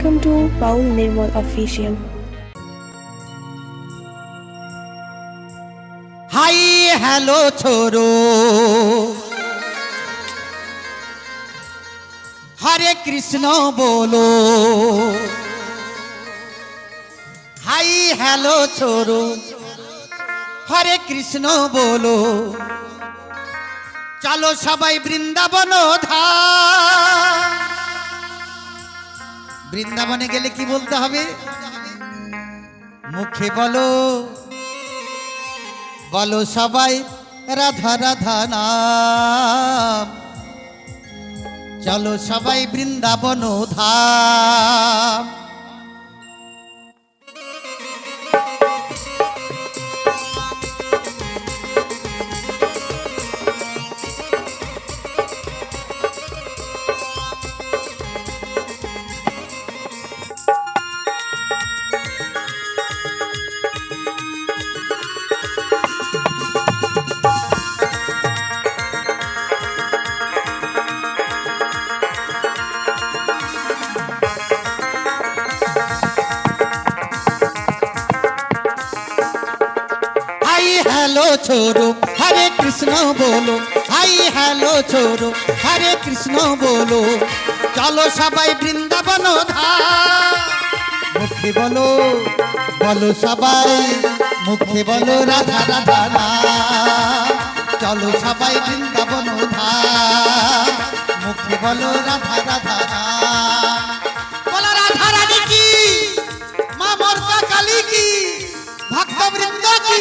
Welcome to Baul Nirmal official hi hello ছোরো Hare Krishna বলো hi hello ছোরো হরে কৃষ্ণ বলো চলো সবাই বৃন্দাবন ধাম বৃন্দাবনে গেলে কি বলতে হবে? মুখে বলো বলো সবাই, রাধা রাধা নাম। চলো সবাই বৃন্দাবন ধাম। হ্যালো ছোরো হরে কৃষ্ণ বলো। হাই, হ্যালো ছোরো হরে কৃষ্ণ বলো। চলো সবাই বৃন্দাবন মুখে বলো বলো সবাই, মুখে বলো রাধা রাধা। চলো সবাই বৃন্দাবন মুখে বলো রাধা রাধা নাম। বলো মা মর্তা কালী কি? ভক্ত বৃন্দ কি?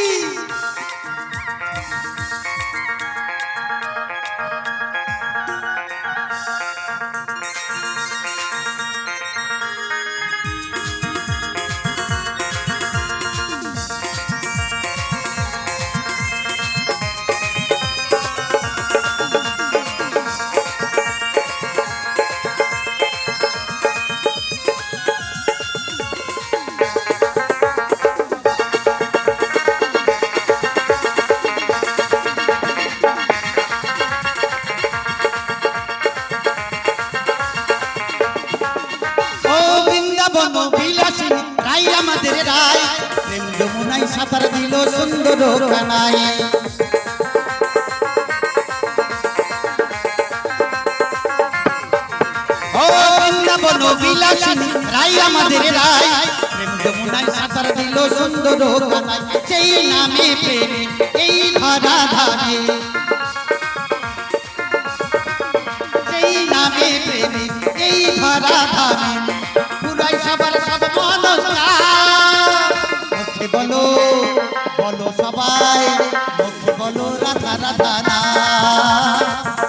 সুন্দর কানাই ও বৃন্দাবন বিলাসিনী রাই আমাদের রায় প্রেম যমুনাই সাঁতার দিল, সুন্দর কানাই সেই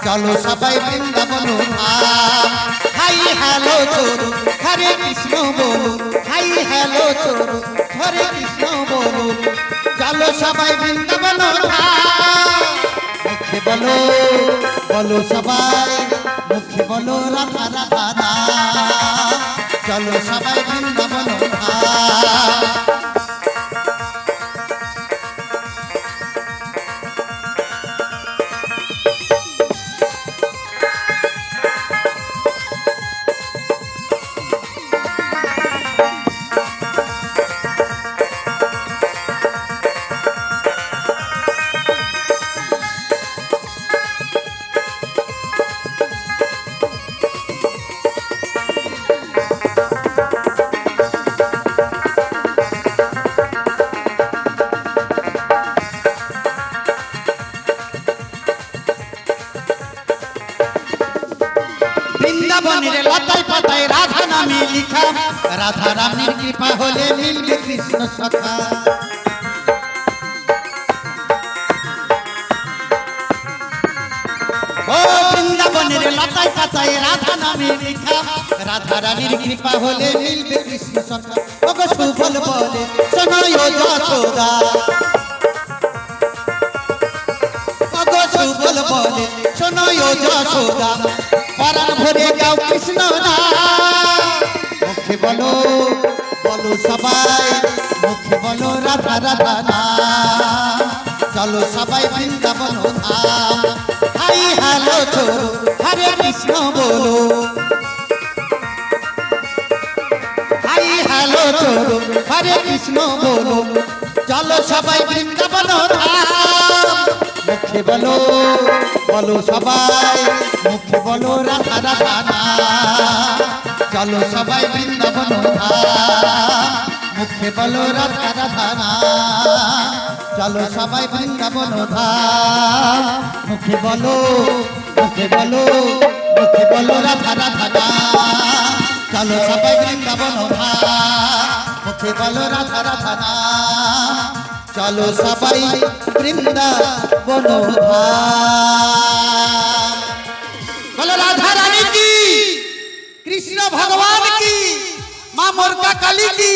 চলো সবাই বৃন্দাবন। হাই হ্যালো চোরু, হরে কৃষ্ণ বলো হাই হ্যালো চোরু, হরে কৃষ্ণ বলো চলো সবাই বৃন্দাবন। মুখে বলো বলো সবাই, মুখে বলো রাধা রাধা। চলো সবাই বৃন্দাবন বৃন্দাবনের লতায় পাতায় রাধা নামে লিখা। রাধা রানীর কৃপা হলে মিলবে কৃষ্ণ সখা। ও বৃন্দাবনের লতায় রাধা নামে লিখা। রাধা রানীর কৃপা হলে মিলবে কৃষ্ণ সখা। ওগো সুফল বলে শোনো ও যশোদা। ওগো সুবল বলে শোনো যশোদা। পরাণ ভরে গাও কৃষ্ণ না মুখে বলো বলো সবাই, মুখে বলো রাধা রাধা না চলো সবাই বৃন্দাবন হাই হ্যালো ছোড়ো হরে কৃষ্ণ বলো। হাই হ্যালো চলো হরে কৃষ্ণ বলো। চলো সবাই বৃন্দাবন ধাম। মুখে বলো বলো সবাই, মুখে বলো রাধা রাধা নাম। চলো সবাই বৃন্দাবন মুখে বলো রাধা রাধা নাম। চলো সবাই বৃন্দাবন মুখে বলো মুখে বলো মুখে বলো রাধা রাধা নাম। চলো সবাই বৃন্দাবন মুখে বলো রাধা রাধা নাম। চলো সবাই বৃন্দাবন ধাম বলো রাধা রানী কি? কৃষ্ণ ভগবান কি? মা মোরকা কালী কি?